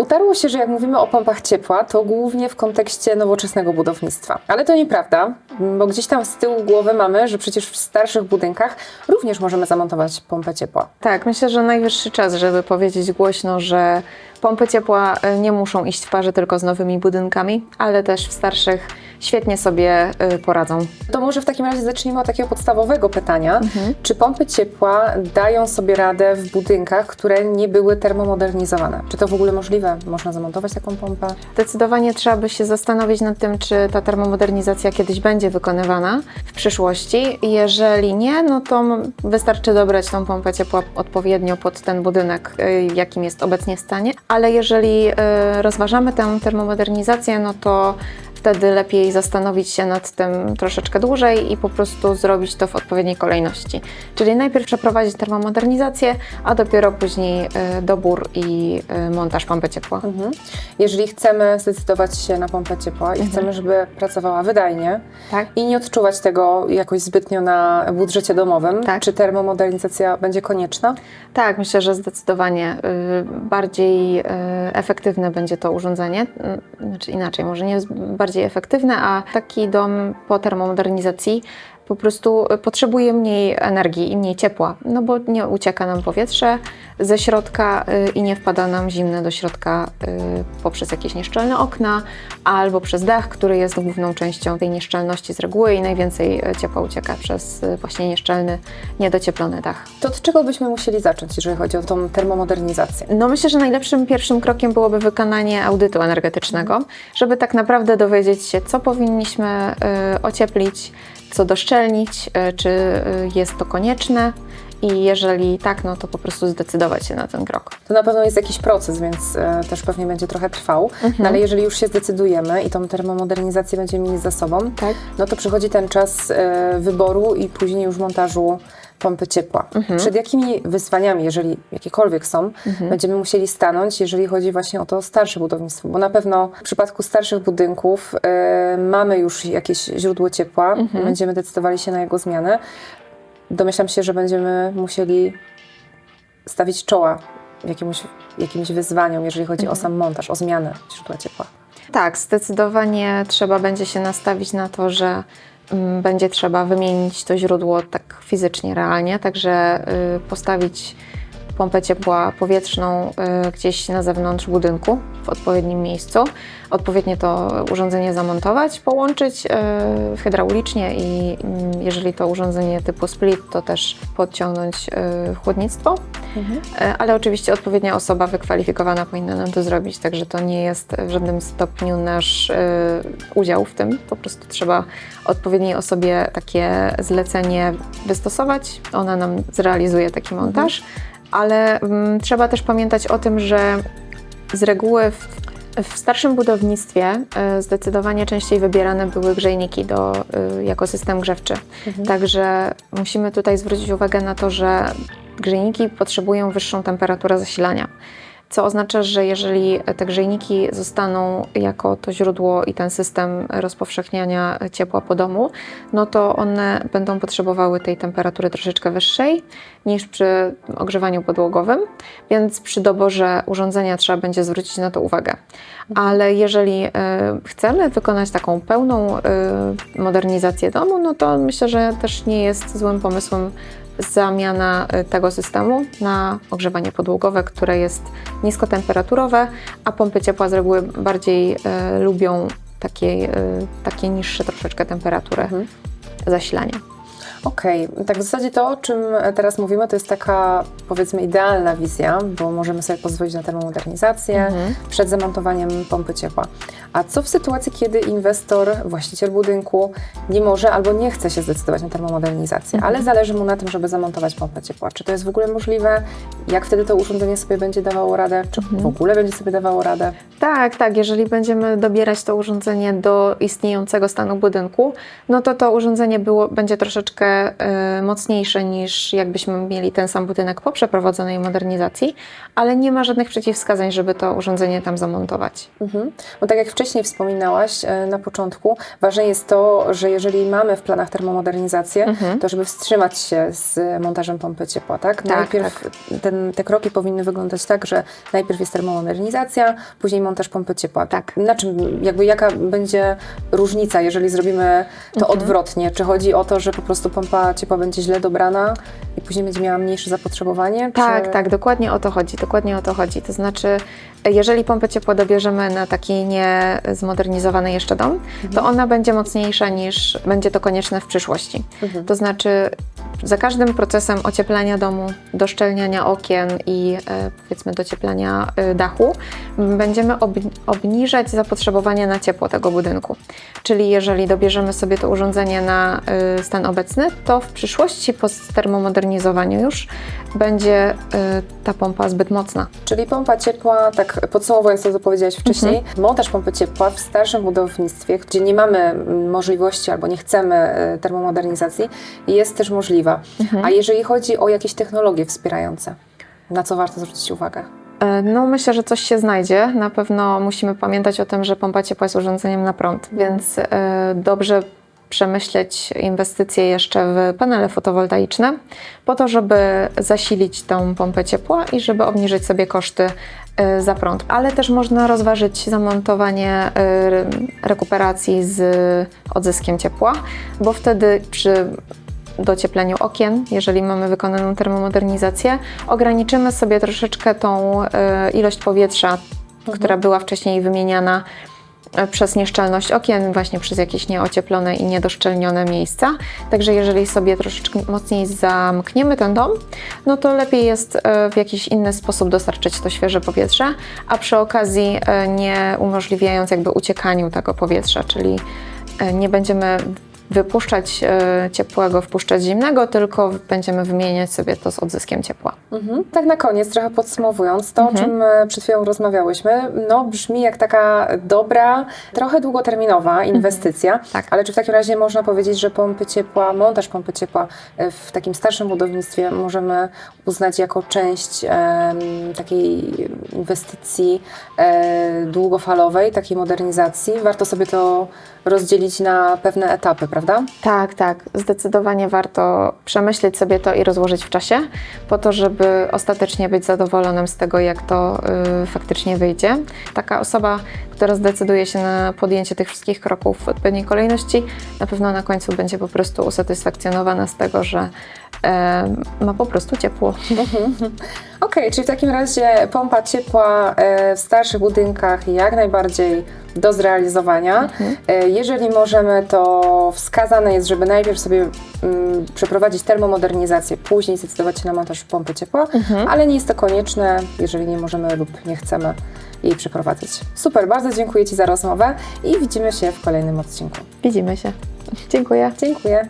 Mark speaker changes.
Speaker 1: Utarło się, że jak mówimy o pompach ciepła, to głównie w kontekście nowoczesnego budownictwa. Ale to nieprawda, bo gdzieś tam z tyłu głowy mamy, że przecież w starszych budynkach również możemy zamontować pompę ciepła.
Speaker 2: Tak, myślę, że najwyższy czas, żeby powiedzieć głośno, że pompy ciepła y, nie muszą iść w parze tylko z nowymi budynkami, ale też w starszych świetnie sobie y, poradzą.
Speaker 1: To może w takim razie zacznijmy od takiego podstawowego pytania. Czy pompy ciepła dają sobie radę w budynkach, które nie były termomodernizowane? Czy to w ogóle możliwe? Można zamontować taką pompę?
Speaker 2: Zdecydowanie trzeba by się zastanowić nad tym, czy ta termomodernizacja kiedyś będzie wykonywana w przyszłości. Jeżeli nie, no to wystarczy dobrać tą pompę ciepła odpowiednio pod ten budynek, y, jakim jest obecnie w stanie. Ale jeżeli y, rozważamy tę termomodernizację, no to wtedy lepiej zastanowić się nad tym troszeczkę dłużej i po prostu zrobić to w odpowiedniej kolejności. Czyli najpierw przeprowadzić termomodernizację, a dopiero później y, dobór i y, montaż pompy ciepła.
Speaker 1: Mhm. Jeżeli chcemy zdecydować się na pompę ciepła i chcemy, żeby pracowała wydajnie
Speaker 2: Tak.
Speaker 1: i nie odczuwać tego jakoś zbytnio na budżecie domowym,
Speaker 2: Tak.
Speaker 1: czy termomodernizacja będzie konieczna?
Speaker 2: Tak, myślę, że zdecydowanie y, bardziej efektywne będzie to urządzenie. Znaczy inaczej, może nie jest bardziej efektywne, a taki dom po termomodernizacji po prostu y, potrzebuje mniej energii i mniej ciepła, no bo nie ucieka nam powietrze ze środka y, i nie wpada nam zimne do środka y, poprzez jakieś nieszczelne okna albo przez dach, który jest główną częścią tej nieszczelności z reguły i najwięcej ciepła ucieka przez właśnie nieszczelny, niedocieplony dach.
Speaker 1: To od czego byśmy musieli zacząć, jeżeli chodzi o tą termomodernizację?
Speaker 2: No myślę, że najlepszym pierwszym krokiem byłoby wykonanie audytu energetycznego, żeby tak naprawdę dowiedzieć się, co powinniśmy ocieplić, co doszczelnić, y, czy y, jest to konieczne i jeżeli tak, no to po prostu zdecydować się na ten krok.
Speaker 1: To na pewno jest jakiś proces, więc e, też pewnie będzie trochę trwał. No, ale jeżeli już się zdecydujemy i tą termomodernizację będziemy mieli za sobą,
Speaker 2: Tak.
Speaker 1: no to przychodzi ten czas e, wyboru i później już montażu pompy ciepła. Przed jakimi wyzwaniami, jeżeli jakiekolwiek są, będziemy musieli stanąć, jeżeli chodzi właśnie o to starsze budownictwo? Bo na pewno w przypadku starszych budynków e, mamy już jakieś źródło ciepła, będziemy decydowali się na jego zmianę. Domyślam się, że będziemy musieli stawić czoła jakiemuś, jakimś wyzwaniom, jeżeli chodzi o sam montaż, o zmianę źródła ciepła.
Speaker 2: Tak, zdecydowanie trzeba będzie się nastawić na to, że będzie trzeba wymienić to źródło tak fizycznie, realnie, także y, postawić pompę ciepła powietrzną y, gdzieś na zewnątrz budynku w odpowiednim miejscu, odpowiednio to urządzenie zamontować, połączyć y, hydraulicznie i mm, jeżeli to urządzenie typu split, to też podciągnąć y, chłodnictwo. E, ale oczywiście odpowiednia osoba wykwalifikowana powinna nam to zrobić, także to nie jest w żadnym stopniu nasz e, udział w tym. Po prostu trzeba odpowiedniej osobie takie zlecenie wystosować. Ona nam zrealizuje taki montaż, ale mm, trzeba też pamiętać o tym, że z reguły w, w starszym budownictwie e, zdecydowanie częściej wybierane były grzejniki do, e, jako system grzewczy. Także musimy tutaj zwrócić uwagę na to, że grzejniki potrzebują wyższą temperaturę zasilania. Co oznacza, że jeżeli te grzejniki zostaną jako to źródło i ten system rozpowszechniania ciepła po domu, no to one będą potrzebowały tej temperatury troszeczkę wyższej niż przy ogrzewaniu podłogowym, więc przy doborze urządzenia trzeba będzie zwrócić na to uwagę. Ale jeżeli e, chcemy wykonać taką pełną e, modernizację domu, no to myślę, że też nie jest złym pomysłem zamiana y, tego systemu na ogrzewanie podłogowe, które jest niskotemperaturowe, a pompy ciepła z reguły bardziej e, lubią takie, e, takie niższe troszeczkę temperatury zasilania.
Speaker 1: Okej, tak w zasadzie to, o czym teraz mówimy, to jest taka powiedzmy idealna wizja, bo możemy sobie pozwolić na termomodernizację przed zamontowaniem pompy ciepła. A co w sytuacji, kiedy inwestor, właściciel budynku nie może albo nie chce się zdecydować na termomodernizację, ale zależy mu na tym, żeby zamontować pompę ciepła? Czy to jest w ogóle możliwe? Jak wtedy to urządzenie sobie będzie dawało radę? Czy w ogóle będzie sobie dawało radę?
Speaker 2: Tak, tak. Jeżeli będziemy dobierać to urządzenie do istniejącego stanu budynku, no to to urządzenie było, będzie troszeczkę e, mocniejsze niż jakbyśmy mieli ten sam budynek po przeprowadzonej modernizacji, ale nie ma żadnych przeciwwskazań, żeby to urządzenie tam zamontować.
Speaker 1: Mhm. Bo tak jak wcześniej wspominałaś e, na początku, ważne jest to, że jeżeli mamy w planach termomodernizację, to żeby wstrzymać się z montażem pompy ciepła, tak?
Speaker 2: Mhm. Tak,
Speaker 1: najpierw Ten, te kroki powinny wyglądać tak, że najpierw jest termomodernizacja, później montaż pompy ciepła.
Speaker 2: Tak.
Speaker 1: Na czym, jakby jaka będzie różnica, jeżeli zrobimy to
Speaker 2: Mhm.
Speaker 1: odwrotnie? Czy chodzi o to, że po prostu pompa ciepła będzie źle dobrana i później będzie miała mniejsze zapotrzebowanie?
Speaker 2: Tak,
Speaker 1: czy...
Speaker 2: tak, dokładnie o to chodzi, dokładnie o to chodzi. To znaczy, jeżeli pompę ciepła dobierzemy na taki niezmodernizowany jeszcze dom, to ona będzie mocniejsza niż będzie to konieczne w przyszłości. To znaczy, za każdym procesem ocieplania domu, doszczelniania okien i e, powiedzmy docieplania e, dachu, będziemy ob, obniżać zapotrzebowanie na ciepło tego budynku. Czyli jeżeli dobierzemy sobie to urządzenie na e, stan obecny, to w przyszłości po termomodernizowaniu już będzie ta pompa zbyt mocna.
Speaker 1: Czyli pompa ciepła, tak podsumowując to, co powiedziałaś wcześniej,
Speaker 2: Mhm.
Speaker 1: montaż pompy ciepła w starszym budownictwie, gdzie nie mamy mm, możliwości albo nie chcemy termomodernizacji, jest też możliwa.
Speaker 2: Mhm.
Speaker 1: A jeżeli chodzi o jakieś technologie wspierające, na co warto zwrócić uwagę?
Speaker 2: E, No, myślę, że coś się znajdzie. Na pewno musimy pamiętać o tym, że pompa ciepła jest urządzeniem na prąd, więc e, dobrze przemyśleć inwestycje jeszcze w panele fotowoltaiczne, po to, żeby zasilić tą pompę ciepła i żeby obniżyć sobie koszty e, za prąd. Ale też można rozważyć zamontowanie re- rekuperacji z odzyskiem ciepła, bo wtedy przy dociepleniu okien, jeżeli mamy wykonaną termomodernizację, ograniczymy sobie troszeczkę tą e, ilość powietrza, która była wcześniej wymieniana e, przez nieszczelność okien, właśnie przez jakieś nieocieplone i niedoszczelnione miejsca. Także jeżeli sobie troszeczkę mocniej zamkniemy ten dom, no to lepiej jest e, w jakiś inny sposób dostarczyć to świeże powietrze, a przy okazji nie umożliwiając jakby uciekaniu tego powietrza, czyli nie będziemy wypuszczać e, ciepłego, wpuszczać zimnego, tylko będziemy wymieniać sobie to z odzyskiem ciepła.
Speaker 1: Mhm. Tak na koniec, trochę podsumowując, to
Speaker 2: Mhm.
Speaker 1: o czym e, przed chwilą rozmawiałyśmy, no brzmi jak taka dobra, trochę długoterminowa inwestycja,
Speaker 2: Tak.
Speaker 1: ale czy w takim razie można powiedzieć, że pompy ciepła, montaż pompy ciepła e, w takim starszym budownictwie możemy uznać jako część em, takiej inwestycji e, długofalowej, takiej modernizacji? Warto sobie to rozdzielić na pewne etapy, prawda?
Speaker 2: Tak, tak. Zdecydowanie warto przemyśleć sobie to i rozłożyć w czasie, po to, żeby ostatecznie być zadowolonym z tego, jak to y, faktycznie wyjdzie. Taka osoba, która zdecyduje się na podjęcie tych wszystkich kroków w odpowiedniej kolejności, na pewno na końcu będzie po prostu usatysfakcjonowana z tego, że ma po prostu ciepło.
Speaker 1: Okej, czyli w takim razie pompa ciepła e, w starszych budynkach jak najbardziej do zrealizowania. E, Jeżeli możemy, to wskazane jest, żeby najpierw sobie mm, przeprowadzić termomodernizację, później zdecydować się na montaż pompy ciepła, ale nie jest to konieczne, jeżeli nie możemy lub nie chcemy jej przeprowadzić. Super, bardzo dziękuję Ci za rozmowę i widzimy się w kolejnym odcinku.
Speaker 2: Widzimy się. Dziękuję.
Speaker 1: Dziękuję.